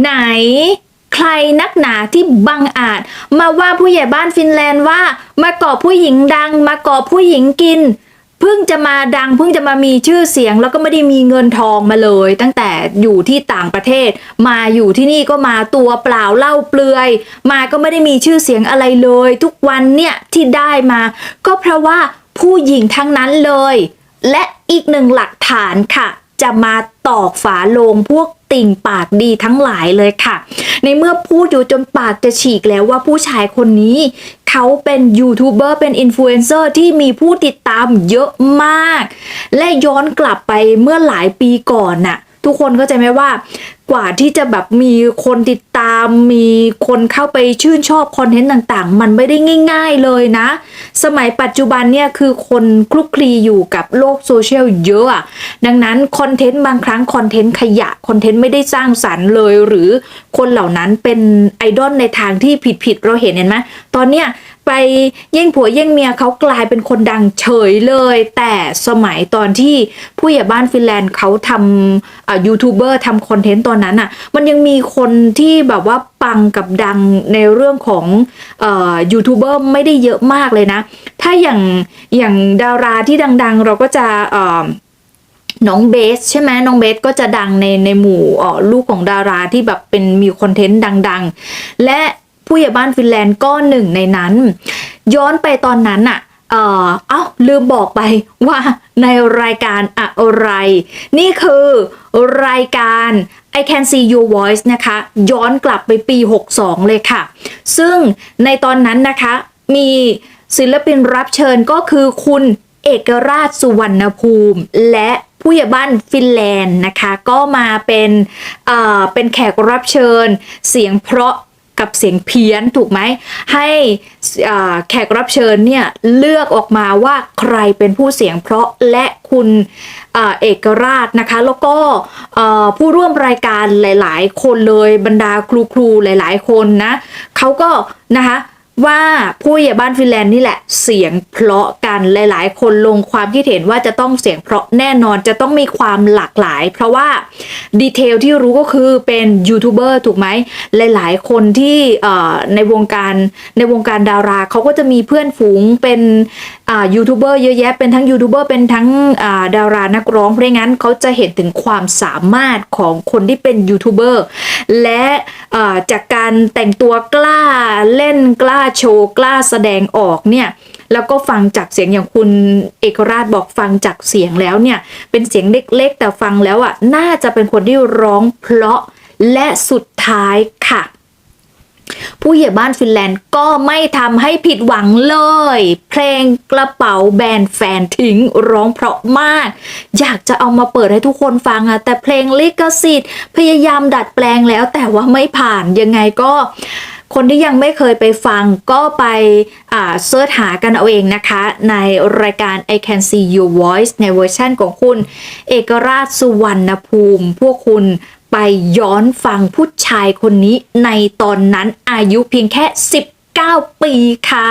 ไหน ใครนักหนาที่บังอาจ มาว่าผู้ใหญ่บ้านฟินแลนด์ว่า มาก่อผู้หญิงดัง มาก่อผู้หญิงกินเพิ่งจะมาดังเพิ่งจะมามีชื่อเสียง แล้วก็ไม่ได้มีเงินทองมาเลย ตั้งแต่อยู่ที่ต่างประเทศ มาอยู่ที่นี่ก็มาตัวเปล่าเล่าเปลือย มาก็ไม่ได้มีชื่อเสียงอะไรเลย ทุกวันเนี่ยที่ได้มา ก็เพราะว่าผู้หญิงทั้งนั้นเลย และอีกหนึ่งหลักฐานค่ะ จะมา ตอกฝาโลงพวกติ่งปากดีทั้งหลายเลยค่ะ ในเมื่อพูดอยู่จนปากจะฉีกแล้วว่าผู้ชายคนนี้ เขาเป็นยูทูบเบอร์เป็นอินฟลูเอนเซอร์ที่มีผู้ติดตามเยอะมาก และย้อนกลับไปเมื่อหลายปีก่อนน่ะ ทุกคนเข้าใจไหมว่ากว่าที่จะแบบมีคนติดตามมีคนเข้าไปชื่นชอบคอนเทนต์ต่างๆ มันไม่ได้ง่าย ๆเลยนะ สมัยปัจจุบันเนี่ยคือคนคลุกคลีอยู่กับโลกโซเชียลเยอะอะดังนั้นคอนเทนต์บางครั้งคอนเทนต์ขยะคอนเทนต์ไม่ได้สร้างสรรค์เลย หรือคนเหล่านั้นเป็นไอดอลในทางที่ผิดๆเราเห็นเห็นไหมตอนเนี้ย ไปแย่งผัวแย่งเมียเขากลายเป็นคนดังเฉยเลย แต่สมัยตอนที่ผู้ใหญ่บ้านฟินแลนด์เขาทำยูทูบเบอร์ทำคอนเทนต์ตอนนั้นอะ มันยังมีคนที่แบบว่าปังกับดังในเรื่องของยูทูบเบอร์ไม่ได้เยอะมากเลยนะ ถ้าอย่างอย่างดาราที่ดัง ๆ เราก็จะน้องเบสใช่ไหมน้องเบสก็จะดังในในหมู่ออลูกของดาราที่แบบเป็นมีคอนเทนต์ดัง ๆ และ ผู้ใหญ่บ้านฟินแลนด์ก็หนึ่งในนั้น ย้อนไปตอนนั้นอะเอ่อเอ้าลืมบอกไปว่าในรายการอะไร นี่คือรายการ I Can See Your Voice นะคะ ย้อนกลับไปปี 62 เลยค่ะ ซึ่งในตอนนั้นนะคะ มีศิลปินรับเชิญก็คือคุณเอกราชสุวรรณภูมิ และผู้ใหญ่บ้านฟินแลนด์นะคะ ก็มาเป็นเอ่อเป็นแขกรับเชิญ เสียงเพราะ กับเสียงเพี้ยนถูกไหม ให้แขกรับเชิญเนี่ยเลือกออกมาว่าใครเป็นผู้เสียงเพราะและคุณเอ่อเอกราชนะคะ แล้วก็ผู้ร่วมรายการหลาย ๆ คนเลยบรรดาครูๆหลาย ๆ คนนะเขาก็นะคะ ว่าผู้ใหญ่บ้านฟินแลนด์นี่แหละ เสียงเพราะกันหลายๆ คนลงความคิดเห็นว่าจะต้องเสียงเพราะแน่นอนจะต้องมีความหลากหลาย เพราะว่าดีเทลที่รู้ก็คือเป็นยูทูบเบอร์ถูกไหมหลายๆ คนที่ในวงการในวงการดาราเขาก็จะมีเพื่อนฝูงเป็นยูทูบเบอร์เยอะแยะเป็นทั้งยูทูบเบอร์เป็นทั้งาดารานักร้องเพราะงั้นเขาจะเห็นถึงความสามารถของคนที่เป็นยูทูบเบอร์และจากการแต่งตัวกล้าเล่นกล้าโชว์กล้าแสดงออกเนี่ยแล้วก็ฟังจากเสียงอย่างคุณเอกราชบอกฟังจากเสียงแล้วเนี่ยเป็นเสียงเล็กๆ แต่ฟังแล้วอะน่าจะเป็นคนที่ร้องเพราะและสุดท้ายค่ะ ผู้ใหญ่บ้านฟินแลนด์ก็ไม่ทำให้ผิดหวังเลย เพลงกระเป๋าแบรนแฟนทิ้งร้องเพราะมาก อยากจะเอามาเปิดให้ทุกคนฟังอะแต่เพลงลิขสิทธิ์พยายามดัดแปลงแล้วแต่ว่าไม่ผ่านยังไงก็คนที่ยังไม่เคยไปฟังก็ไปเสิร์ชหากันเอาเองนะคะ ในรายการ I Can See Your Voice ในเวอร์ชั่นของคุณ เอกราชสุวรรณภูมิ พวกคุณ ไปย้อนฟังผู้ชายคนนี้ในตอนนั้นอายุเพียงแค่ 19 ปีค่ะ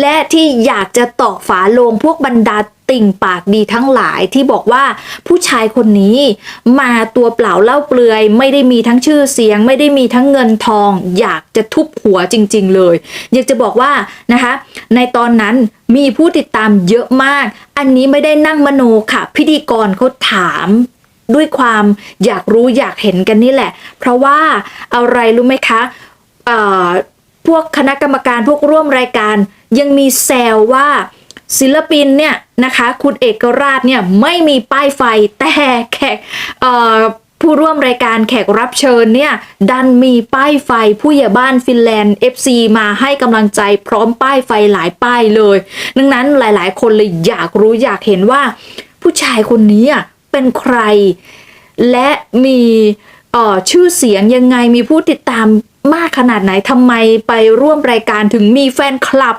และที่อยากจะตอกฝาโลงพวกบรรดาติ่งปากดีทั้งหลายที่บอกว่าผู้ชายคนนี้มาตัวเปล่าเล่าเปลือย ไม่ได้มีทั้งชื่อเสียง ไม่ได้มีทั้งเงินทอง อยากจะทุบหัวจริง ๆ เลย อยากจะบอกว่านะคะ ในตอนนั้นมีผู้ติดตามเยอะมาก อันนี้ไม่ได้นั่งมโนค่ะ พิธีกรเขาถาม ด้วยความอยากรู้อยากเห็นกันนี่แหละ เพราะว่าอะไรรู้ไหมคะพวกคณะกรรมการพวกร่วมรายการยังมีแซวว่าศิลปินเนี่ยนะคะคุณเอกราชเนี่ยไม่มีป้ายไฟแต่แขกผู้ร่วมรายการแขกรับเชิญเนี่ยดันมีป้ายไฟผู้ใหญ่บ้านฟินแลนด์ FC มาให้กำลังใจพร้อมป้ายไฟหลายป้ายเลย ดังนั้นหลายๆ คนเลยอยากรู้อยากเห็นว่าผู้ชายคนนี้อะ เป็นใคร และมีชื่อเสียงยังไงมีผู้ติดตามมากขนาดไหนทำไมไปร่วมรายการถึงมีแฟนคลับ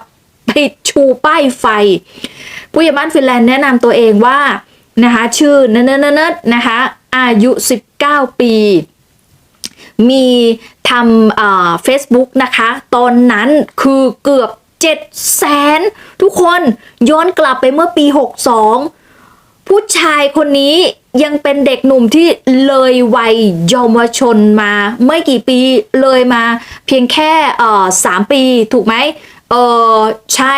ไปชูป้ายไฟ ผู้ใหญ่บ้านฟินแลนด์แนะนำตัวเองว่านะคะชื่อเนเนเนเนนะคะอายุ 19 ปี มีทำเฟซบุ๊กนะคะ ตอนนั้นคือเกือบ7 0 0แสนทุกคนย้อนกลับไปเมื่อปี 62 ผู้ชายคนนี้ยังเป็นเด็กหนุ่มที่เลยวัยเยาวชนมาไม่กี่ปีเลยมาเพียงแค่เอ่อสามปีถูกไหมเออใช่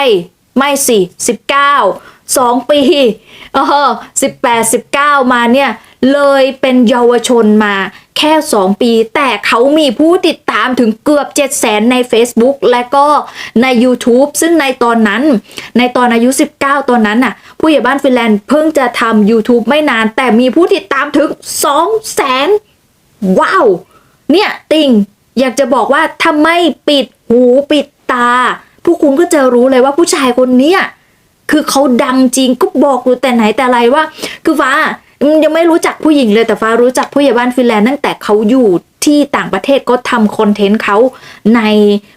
ไม่สิสิบเก้าสองปี เออสิบแปดสิบเก้ามาเนี่ยเลยเป็นเยาวชนมาแค่ 2 ปี แต่เขามีผู้ติดตามถึงเกือบ 7 0 0 0 0ใน Facebook และก็ใน YouTube ซึ่งในตอนนั้น ในตอนอายุ 19 ตอนนั้นน่ะ ผู้ใหญ่บ้านฟินแลนด์เพิ่งจะทำ YouTube ไม่นาน แต่มีผู้ติดตามถึง 2 0 0 0 0 0ว้าว เนี่ยติงอยากจะบอกว่าถ้าไม่ปิดหูปิดตา ผู้คุณก็จะรู้เลยว่าผู้ชายคนเนี้ย คือเขาดังจริงก็บอกอยู่แต่ไหนแต่ไรว่า คือฟ้ายังไม่รู้จักผู้หญิงเลยแต่ฟ้ารู้จักผู้ใหญ่บ้านฟินแลนด์ตั้งแต่เขาอยู่ที่ต่างประเทศก็ทำคอนเทนต์เขาใน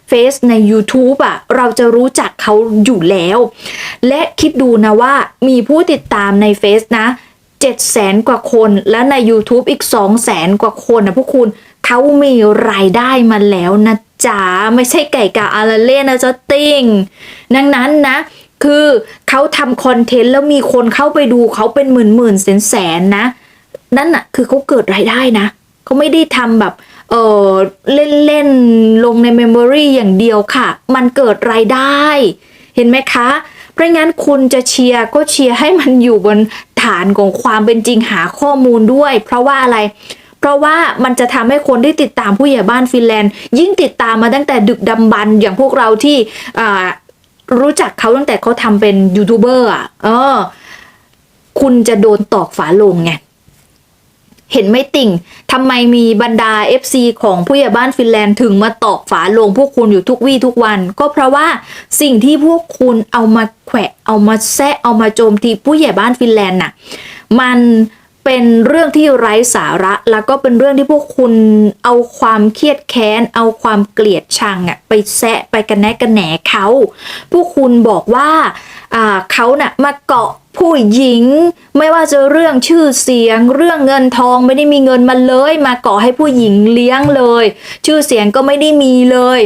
เฟซใน YouTube อะ เราจะรู้จักเขาอยู่แล้ว และคิดดูนะว่ามีผู้ติดตามในเฟซนะ7 0 0แสนกว่าคน และใน YouTube อีก 2 0 0แสนกว่าคนนะพวกคุณเขามีรายได้มาแล้วนะจ๊ะไม่ใช่ไก่กาอาราเล่นะจ๊ะติงดังนั้นนะ คือเขาทำคอนเทนต์แล้วมีคนเข้าไปดูเขาเป็นหมื่นหมื่นแสนแสนนะ นั่นน่ะคือเขาเกิดรายได้นะเขาไม่ได้ทำแบบเออเล่นเล่นๆลงในเมมโมรีอย่างเดียวค่ะ มันเกิดรายได้ เห็นไหมคะ เพราะงั้นคุณจะเชียร์ก็เชียร์ให้มันอยู่บนฐานของความเป็นจริงหาข้อมูลด้วย เพราะว่าอะไร เพราะว่ามันจะทำให้คนที่ติดตามผู้ใหญ่บ้านฟินแลนด์ ยิ่งติดตามมาตั้งแต่ดึกดำบรรพ์อย่างพวกเราที่อ่า รู้จักเขาตั้งแต่เขาทำเป็นยูทูบเบอร์อะเออ คุณจะโดนตอกฝาลงไงเห็นไม่ติ่งทำไมมีบรรดา FC ของผู้ใหญ่บ้านฟินแลนด์ถึงมาตอกฝาลงพวกคุณอยู่ทุกวี่ทุกวัน ก็เพราะว่าสิ่งที่พวกคุณเอามาแขวะเอามาแซะเอามาโจมตีผู้ใหญ่บ้านฟินแลนด์น่ะ มัน เป็นเรื่องที่ไร้สาระ แล้วก็เป็นเรื่องที่พวกคุณเอาความเครียดแค้น เอาความเกลียดชังอะไปแซะไปกันแนกันแหนเขาพวกคุณบอกว่าอ่าเขาน่ะมาเกาะผู้หญิง ไม่ว่าจะเรื่องชื่อเสียง เรื่องเงินทองไม่ได้มีเงินมาเลย มาเกาะให้ผู้หญิงเลี้ยงเลย ชื่อเสียงก็ไม่ได้มีเลย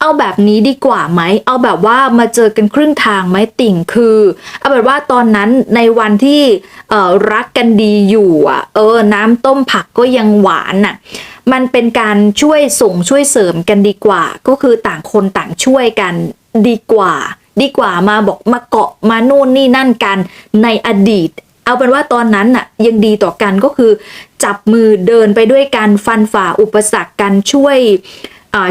เอาแบบนี้ดีกว่าไหม เอาแบบว่ามาเจอกันครึ่งทางไหมติ่งคือ เอาแบบว่าตอนนั้นในวันที่รักกันดีอยู่อะ เออ น้ำต้มผักก็ยังหวานอะมันเป็นการช่วยส่งช่วยเสริมกันดีกว่า ก็คือต่างคนต่างช่วยกันดีกว่า ดีกว่ามาบอกมาเกาะมาโน่นนี่นั่นกันในอดีต เอาเป็นว่าตอนนั้นน่ะยังดีต่อกันก็คือ จับมือเดินไปด้วยกันฟันฝ่าอุปสรรคกันช่วย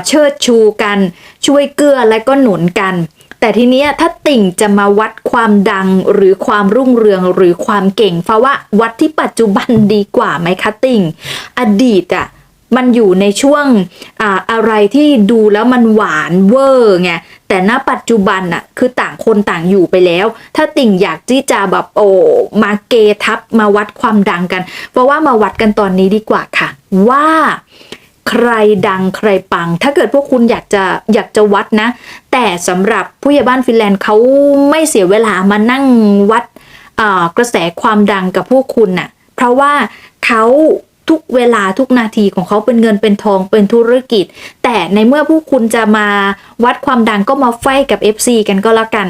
เชิดชูกัน ช่วยเกื้อและก็หนุนกัน แต่ทีนี้ถ้าติ่งจะมาวัดความดังหรือความรุ่งเรืองหรือความเก่ง เพราะว่าวัดที่ปัจจุบันดีกว่าไหมคะติ่ง อดีตอะมันอยู่ในช่วงอ่าอะไรที่ดูแล้วมันหวานเวอร์ไงแต่ณปัจจุบันอะคือต่างคนต่างอยู่ไปแล้ว ถ้าติ่งอยากที่จะแบบโอ้มาเกทับมาวัดความดังกัน เพราะว่ามาวัดกันตอนนี้ดีกว่าค่ะ ว่า ใครดังใครปัง ถ้าเกิดพวกคุณอยากจะอยากจะวัดนะ แต่สำหรับผู้ใหญ่บ้านฟินแลนด์เขาไม่เสียเวลามานั่งวัดกระแสความดังกับพวกคุณน่ะ เพราะว่าเขาทุกเวลาทุกนาทีของเขาเป็นเงินเป็นทองเป็นธุรกิจ แต่ในเมื่อพวกคุณจะมาวัดความดังก็มาไฟกับ FC กันก็แล้วกัน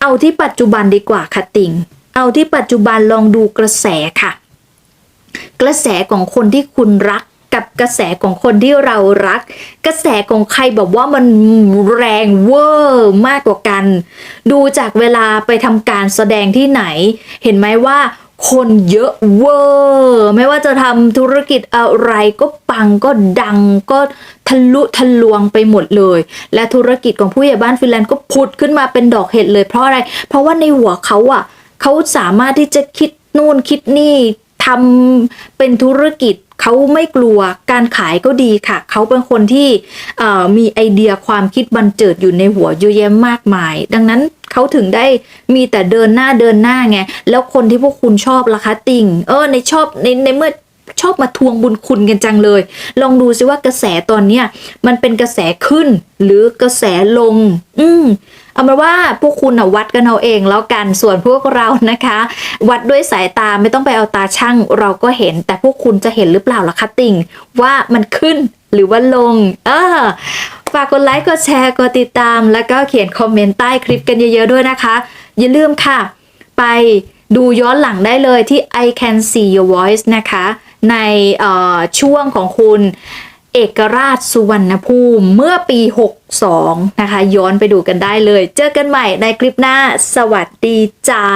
เอาที่ปัจจุบันดีกว่าค่ะติงเอาที่ปัจจุบันลองดูกระแสค่ะ กระแสของคนที่คุณรัก กับกระแสของคนที่เรารัก กระแสของใครแบบว่ามันแรงเวอร์มากกว่ากัน ดูจากเวลาไปทำการแสดงที่ไหน เห็นไหมว่าคนเยอะเวอร์ไม่ว่าจะทำธุรกิจอะไรก็ปังก็ดังก็ทะลุทะลวงไปหมดเลย และธุรกิจของผู้ใหญ่บ้านฟินแลนด์ก็ผุดขึ้นมาเป็นดอกเห็ดเลยเพราะอะไร เพราะว่าในหัวเขาอะเขาสามารถที่จะคิดนู่นคิดนี่ ทำเป็นธุรกิจเขาไม่กลัวการขายก็ดีค่ะ เขาเป็นคนที่มีไอเดียความคิดบันเจิดอยู่ในหัวเยอะแยะมากมาย ดังนั้นเขาถึงได้มีแต่เดินหน้าเดินหน้าไง แล้วคนที่พวกคุณชอบล่ะคะติ่ง เออในชอบในในเมื่อชอบมาทวงบุญคุณกันจังเลย ลองดูซิว่ากระแสตอนเนี้ยมันเป็นกระแสขึ้นหรือกระแสลง อืม เอามาว่าพวกคุณวัดกันเอาเองแล้วกันส่วนพวกเรานะคะ วัดด้วยสายตาไม่ต้องไปเอาตาช่างเราก็เห็น แต่พวกคุณจะเห็นหรือเปล่าล่ะคะติ่งว่ามันขึ้นหรือว่าลง เออฝากกดไลค์กดแชร์กดติดตาม แล้วก็เขียนคอมเมนต์ใต้คลิปกันเยอะๆด้วยนะคะ อย่าลืมค่ะ ไปดูย้อนหลังได้เลยที่ I Can See Your Voice นะคะ ในออช่วงของคุณ เอกราชสุวรรณภูมิเมื่อปี 62 นะคะ ย้อนไปดูกันได้เลย เจอกันใหม่ในคลิปหน้า สวัสดีจ้า